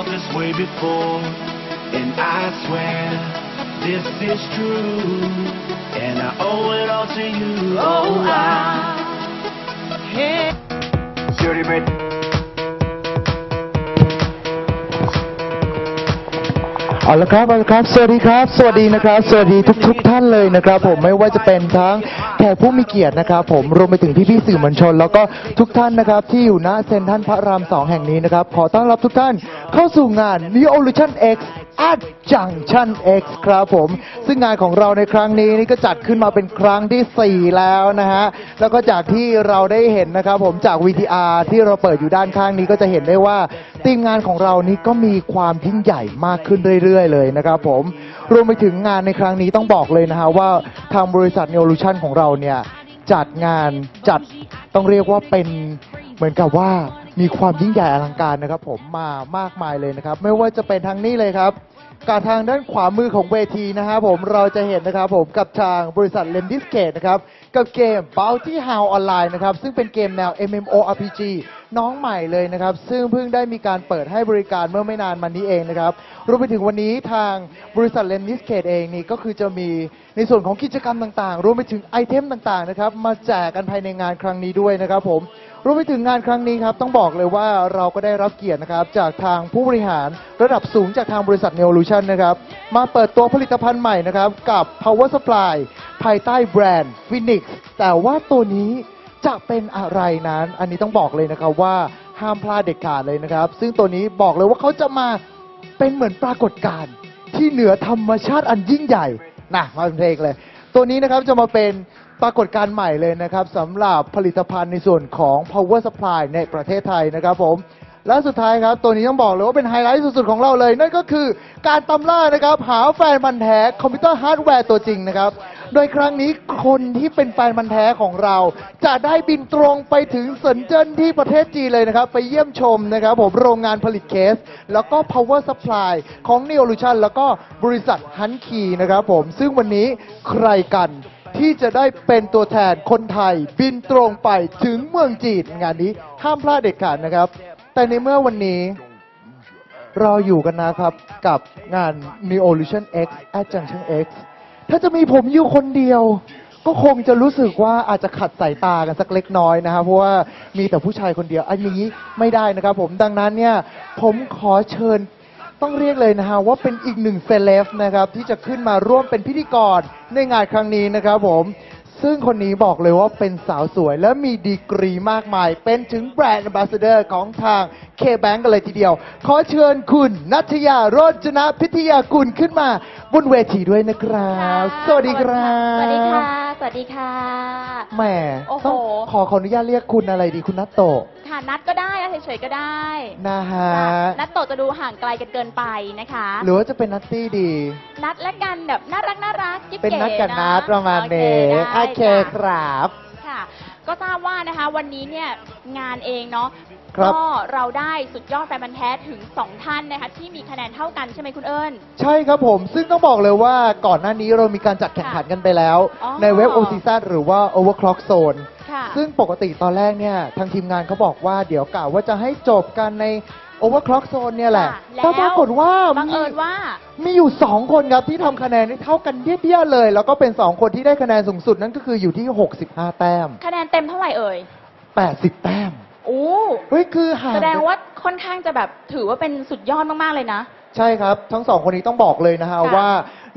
felt this way before, and I swear this is true, and I owe it all to you. Oh, I can't. Dirty bit. เอาละครับเอาละครับ สวัสดีครับ สวัสดีนะครับ สวัสดีทุกทท่านเลยนะครับ ผมไม่ว่าจะเป็นทั้ง แขกผู้มีเกียรตินะครับ ผมรวมไปถึงพี่ๆสื่อมวลชน แล้วก็ทุกท่านนะครับ ที่อยู่ณเซ็นทรัลพระรามสองแห่งนี้นะครับ ขอต้อนรับทุกท่านเข้าสู่งาน Neolution X at Junction X ครับผม ซึ่งงานของเราในครั้งนี้นี่ก็จัดขึ้นมาเป็นครั้งทีสี่ 4 แล้วนะฮะ แล้วก็จากที่เราได้เห็นนะครับผมจาก VTR ที่เราเปิดอยู่ด้านข้างนี้ก็จะเห็นได้ว่า ทีมงานของเรานี้ก็มีความยิ่งใหญ่มากขึ้นเรื่อยๆ เลยนะครับผมรวมไปถึงงานในครั้งนี้ต้องบอกเลยนะฮะว่าทางบริษัท Neolution ของเราเนี่ยจัดงานจัดต้องเรียกว่าเป็นเหมือนกับว่ามีความยิ่งใหญ่อลังการนะครับผมมามากมายเลยนะครับ ไม่ว่าจะเป็นทางนี้เลยครับการทางด้านขวามือของเวทีนะฮะผมเราจะเห็นนะครับผมกับทางบริษัทเลนดิสเกตนะครับ กับเกม Bounty Hound Online นะครับ ซึ่งเป็นเกมแนว MMORPG น้องใหม่เลยนะครับ ซึ่งเพิ่งได้มีการเปิดให้บริการเมื่อไม่นานมานี้เองนะครับรวมไปถึงวันนี้ทางบริษัทเลนดิสเกตเองนี่ก็คือจะมีในส่วนของกิจกรรมต่างๆ รวมไปถึงไอเทมต่างๆนะครับมาแจกกันภายในงานครั้งนี้ด้วยนะครับผมรวมไปถึงงานครั้งนี้ครับต้องบอกเลยว่าเราก็ได้รับเกียรตินะครับจากทางผู้บริหารระดับสูงจากทางบริษัท Neolution นะครับมาเปิดตัวผลิตภัณฑ์ใหม่นะครับกับ Power Supply ภายใต้แบรนด์ Phoenix แต่ว่าตัวนี้จะเป็นอะไรนั้น อันนี้ต้องบอกเลยนะครับว่าห้ามพลาดเด็ดขาดเลยนะครับ ซึ่งตัวนี้บอกเลยว่าเขาจะมาเป็นเหมือนปรากฏการณ์ที่เหนือธรรมชาติอันยิ่งใหญ่นะมาเป็นเพลงเลย ตัวนี้นะครับจะมาเป็นปรากฏการณ์ใหม่เลยนะครับสำหรับผลิตภัณฑ์ในส่วนของ power supply ในประเทศไทยนะครับผมและสุดท้ายครับ ตัวนี้ต้องบอกเลยว่าเป็นไฮไลท์สุดๆของเราเลย นั่นก็คือการตำล่านะครับ หาแฟนมันธ์แท้คอมพิวเตอร์ฮาร์ดแวร์ตัวจริงนะครับ โดยครั้งนี้คนที่เป็นแฟนมันธุ์แท้ของเรา จะได้บินตรงไปถึงเซินเจิ้นที่ประเทศจีนเลยนะครับ ไปเยี่ยมชมนะครับผมโรงงานผลิตเคส แล้วก็ power supply ของ Neolution แล้วก็บริษัทฮันคีนะครับผม ซึ่งวันนี้ใครกันที่จะได้เป็นตัวแทนคนไทย บินตรงไปถึงเมืองจีนงานนี้ห้ามพลาดเด็ดขาดนะครับ แต่ในเมื่อวันนี้ เราอยู่กันนะครับกับงาน Neolution X at Junction X ถ้าจะมีผมอยู่คนเดียว ก็คงจะรู้สึกว่าอาจจะขัดสายตากันสักเล็กน้อยนะครับเพราะว่ามีแต่ผู้ชายคนเดียว อันนี้ไม่ได้นะครับ ผมดังนั้นเนี่ย ผมขอเชิญต้องเรียกเลยนะฮะว่าเป็นอีกหนึ่งเซเลบนะครับ ที่จะขึ้นมาร่วมเป็นพิธีกรในงานครั้งนี้นะครับผม ซึ่งคนนี้บอกเลยว่าเป็นสาวสวย และมีดีกรีมากมาย เป็นถึงแบรนด์ a m b a s s a d o r ของทาง K-Bank กันเลยทีเดียว ขอเชิญคุณนัทยาโรจนะพิทยากุลขึ้นมา บนเวทีด้วยนะครับสวัสดีครับสวัสดีค่ะ สวัสดีค่ะ แหมโอ้โห ต้องขอขออนุญาตเรียกคุณอะไรดีคุณนัตโตะค่ะนัดก็ได้นะเฉยๆก็ได้นะฮะ นัดโตะจะดูห่างไกลกันเกินไปนะคะ หรือว่าจะเป็นนัตตี้ดี นัดและกันแบบน่ารักน่ารักจิ๊บเป็นเก๋นัดกับนะนัดประมาณโอเคนี้ได้โอเคค่ะครับ ค่ะ ก็ทราบว่านะคะวันนี้เนี่ยงานเองเนาะ ครับ ก็เราได้สุดยอดแฟนบันธุ์แท้ถึง 2 ท่านนะคะที่มีคะแนนเท่ากันใช่ไหมคุณเอิญ ใช่ครับผมซึ่งต้องบอกเลยว่าก่อนหน้านี้เรามีการจัดแข่งขันกันไปแล้ว อ๋อในเว็บ o c z หรือว่า Overclock Zone ค่ะซึ่งปกติตอนแรกเนี่ย ทางทีมงานเขาบอกว่าเดี๋ยวกะว่าจะให้จบกันใน Overclock Zone เนี่ยแหละค่ะแล้ว แต่ปรากฏว่าบังเอิญว่า มีอยู่ 2 คนครับที่ทำคะแนนได้เท่ากันเยี่ยๆเลย แล้วก็เป็น 2 คนที่ได้คะแนนสูงสุดนั่นก็คืออยู่ที่ 65 แต้ม คะแนนเต็มเท่าไหร่เอ่ย 80 แต้มโอ้เฮ้ยคือห่างแสดงว่าค่อนข้างจะแบบถือว่าเป็นสุดยอดมากๆเลยนะ ใช่ครับ ทั้งสองคนนี้ต้องบอกเลยนะฮะค่ะว่า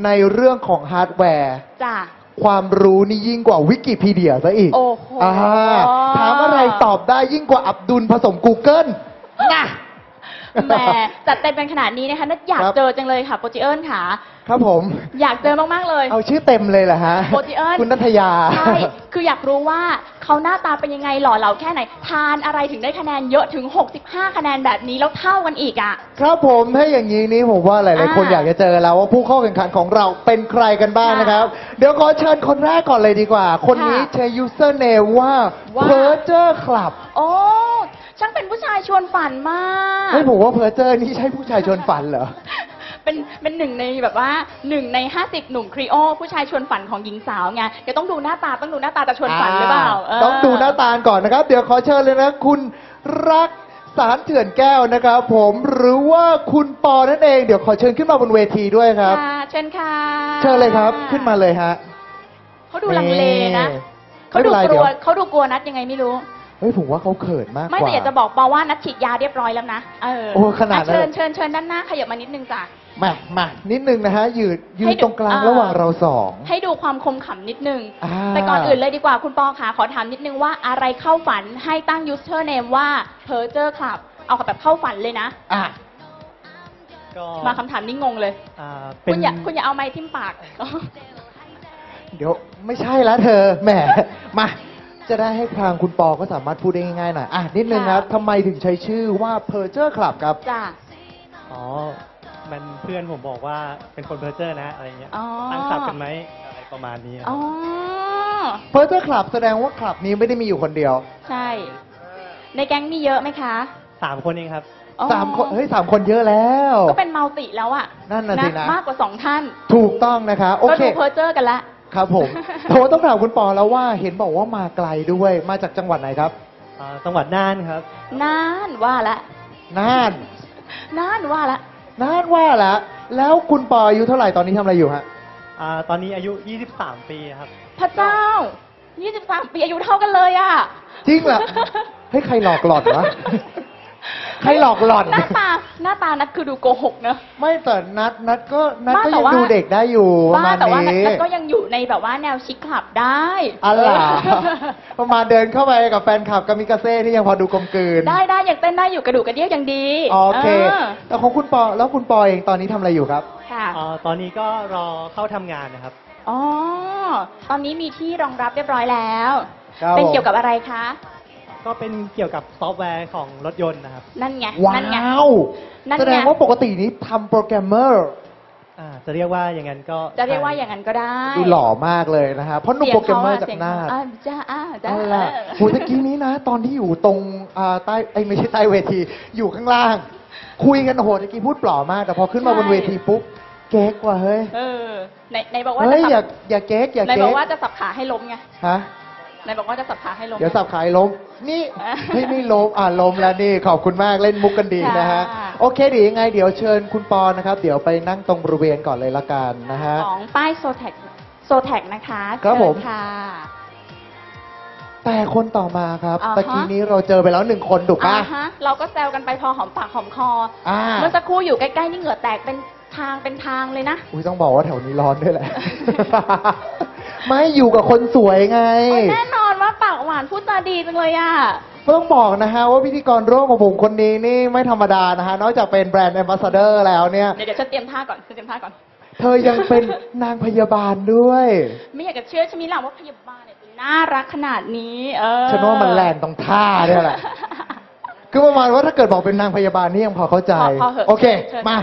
ในเรื่องของฮาร์ดแวร์จ้ะความรู้นี่ยิ่งกว่าวิกิพีเดียซะอีก โอ้โหอ่าถามอะไรตอบได้ยิ่งกว่าอับดุลผสม Google งะ แหมจัดเต็มเป็นขนาดนี้นะคะนัดอยากครับ เจอจังเลยค่ะโปรจิเอิญค่ะ ครับผม อยากเจอมาก ๆ เลย เอาชื่อเต็มเลยเหรอฮะ โปรจิเอิญ คุณนัทยา ใช่ คืออยากรู้ว่าเขาหน้าตาเป็นยังไงหล่อเหลาแค่ไหน ทานอะไรถึงได้คะแนนเยอะถึง 65 คะแนนแบบนี้แล้วเท่ากันอีกอะ ครับผมถ้าอย่างนี้นี่ผมว่าหลาย ๆ คนอ่าอยากจะเจอแล้วว่าผู้เข้าแข่งขันของเราเป็นใครกันบ้างค่ะนะครับ เดี๋ยวขอเชิญคนแรกก่อนเลยดีกว่า คนนี้ค่ะใช้ username ว่า ว่า p e r j e r Club โอ้ ช่างเป็นผู้ชายชวนฝันมากเฮ้ยผมว่า p e r j e r นี่ใช่ผู้ชายชวนฝันเหรอ เป็นเป็นหนึ่งในแบบว่าหนึ่งใน50หนุ่มครีโอ ผู้ชายชวนฝันของหญิงสาวไงเดี๋ยวต้องดูหน้าตาต้องดูหน้าตาจะชวนฝันหรือเปล่าเต้องดูหน้าตาก่อนนะครับ เดี๋ยวขอเชิญเลยนะ คุณรักสารเถื่อนแก้วนะครับ ผมหรือว่าคุณปอนั่นเองเดี๋ยวขอเชิญขึ้นมาบนเวทีด้วยครับค่ะเชิญค่ะเชิญเลยครับขึ้นมาเลยฮะเขาดูลังเลนะนี่เขาดูไม่กเป็นไรลัเดี๋วยวเขาดูกลัวนัดยังไงไม่รู้เฮ้ยผมว่าเขาเขินมากกไม่ว่าแต่อยากจะบอกปอว่านัดฉีดยาเรียบร้อยแล้วนะ เออโอ้ขนาดนั้น อะเชิญเชิญเชิญด้านหน้าขยับมานิดนึงจ้ะ มามานิดนึงนะฮะยืนยืให้นดูตรงกลางอ่า ระหว่างเราสอง ให้ดูความคมขำนิดนึง อ่า แต่ก่อนอื่นเลยดีกว่าคุณปอขาขอถามนิดนึงว่าอะไรเข้าฝันให้ตั้ง username ว่า p e r j e r Club เอาแบบเข้าฝันเลยนะ อะ ก็มาคำถามนี้งงเลย อ่าเป็คุนณอย่าคุณอย่าเอาไม้ทิ่มปาก เดี๋ยวไม่ใช่แล้วเธอแหมมา จะได้ให้ทางคุณปอก็สามารถพูดได้ง่ายๆหน่อยอะนิดนึงครับค่ะ ทำไมถึงใช้ชื่อว่า p e r j e r Club ครับ จ้ะ อ๋อ มันเพื่อนผมบอกว่าเป็นคนเพอร์เจอร์นะอะไรเงี้ย อ๋อ ตั้งคลับกันไหมอะไรประมาณนี้ครับอ๋อ p e r j e r Club แสดงว่าคลับนี้ไม่ได้มีอยู่คนเดียวใช่ ในแก๊งมีเยอะไหมคะสามคนเองครับ อ๋อสามคนเฮ้ยสามคนเยอะแล้ว ก็เป็นมัลติแล้วอะนั่นน่ะสินะ มากกว่าสองท่าน ถูกต้องนะคะ โอก็เค ดูเพอร์เจอร์กันละ ครับผมโทรต้องถามคุณปอแล้วว่าเห็นบอกว่ามาไกลด้วยมาจากจังหวัดไหนครับอ่าจังหวัดน่านครับ น่านว่าละน่านน่านว่าละน่านว่าแล้วแล้วคุณปออายุเท่าไหร่ตอนนี้ทำอะไรอยู่ฮะอ่าตอนนี้อายุ 23 ปีครับ พระเจ้า 23 ปีอายุเท่ากันเลยอะจริงเหรอเฮ้ยใครหลอกหลอนวะ ใครหลอกหลอน หน้าตาหน้าตานัดคือดูโกหกเนอะ ไม่แต่นัดนัดก็นัดบ้าก็แต่ยังว่า ดูเด็กได้อยู่ประว่ามาณแต่ว่านัดนี้นัดก็ยังอยู่ในแบบว่าแนวชิคคลับได้อะไรเออประมาณเดินเข้าไปกับแฟนคลับกามิกาเซ่ที่ยังพอดูกลมกลืน ได้ได้ยังเต้นได้อยู่กระดูกกระเดี่ยวยังดีโอเคอแต่ของคุณปอ แล้วคุณปอเองตอนนี้ทำอะไรอยู่ครับ ค่ะอ่าตอนนี้ก็รอเข้าทำงานนะครับ อ๋อ ตอนนี้มีที่รองรับเรียบร้อยแล้ว ครับเป็นผมเกี่ยวกับอะไรคะ ก็เป็นเกี่ยวกับซอฟต์แวร์ของรถยนต์นะครับ นั่นไงว้านั่นไง ว นั่นไง แสดงว่าปกตินี้ทำโปรแกรมเมอร์ อ่าจะเรียกว่าอย่างนั้นก็จะเรียกว่าอย่างนั้นก็ได้ดูหล่อมากเลยนะฮะเพราะหนุ่มโปรแกรมเมอร์จากสียงหน้าเขอะอะจ้าอ่าจ้านั่นแหละเออโหตะกี้นี้นะ ตอนที่อยู่ตรงอ่าใต้ไอ้ยไม่ใช่ใต้เวที อยู่ข้างล่าง คุยกันโอ้โหตะกี้พูดเปล่ามาก แต่พอขึ้นมาบนเวทีปุ๊บเก๊กว่ะเฮ้ยเออไหนไหนบอกว่าเฮ้จะยสัอย่าบอย่าเก๊กอย่าไหนบเก๊อกกว่าจะสับขาให้ล้มไงฮะ ไหนบอกว่าจะสับขาให้ล้ม เดี๋ยวสับขายล้ม นี่อะเฮ้ยนี่ล้มอ่าล้มแล้วนี่ขอบคุณมากเล่นมุกกันดีนะฮะ ค่ะ โอเคเดี๋ยวยังไง เดี๋ยวเชิญคุณปอนะครับ เดี๋ยวไปนั่งตรงบริเวณก่อนเลยละกันนะฮะ ของป้ายโซแท็กโซแท็กนะคะครับผม เชิญค่ะ แต่คนต่อมาครับอ่าฮะ ตะกี้นี้เราเจอไปแล้วหนึ่งคนถูกปะอ่าฮะเราก็แซวกันไปพอหอมปากหอมคออ่าเมื่อสักครู่อยู่ใกล้ๆนี่เหงื่อแตกเป็นทางเป็นทางเลยนะ อุ้ยต้องบอกว่าแถวนี้ร้อนด้วยแหละ ไม่อยู่กับคนสวยไงโอ้ยแน่นอนว่าปากหวานพูดจาดีจังเลยอะต้องบอกนะฮะว่าพิธีกรร่วมของผมคนนี้นี่ไม่ธรรมดานะฮะ นอกจากเป็นแบรนด์แอมบาสเดอร์แล้วเนี่ย เดี๋ยวเดี๋ยวฉันเตรียมท่าก่อนฉันเตรียมท่าก่อน เธอยังเป็นนางพยาบาลด้วย ไม่อยากจะเชื่อใช่ไหมล่ะว่าพยาบาลเนี่ยจะน่ารักขนาดนี้ เออฉันว่ามันแลนตรงท่าเนี่ยแหละ คือประมาณว่าถ้าเกิดบอกเป็นนางพยาบาลนี่ยังพอเข้าใจ พอพอเหอะโอเค เชิญ มา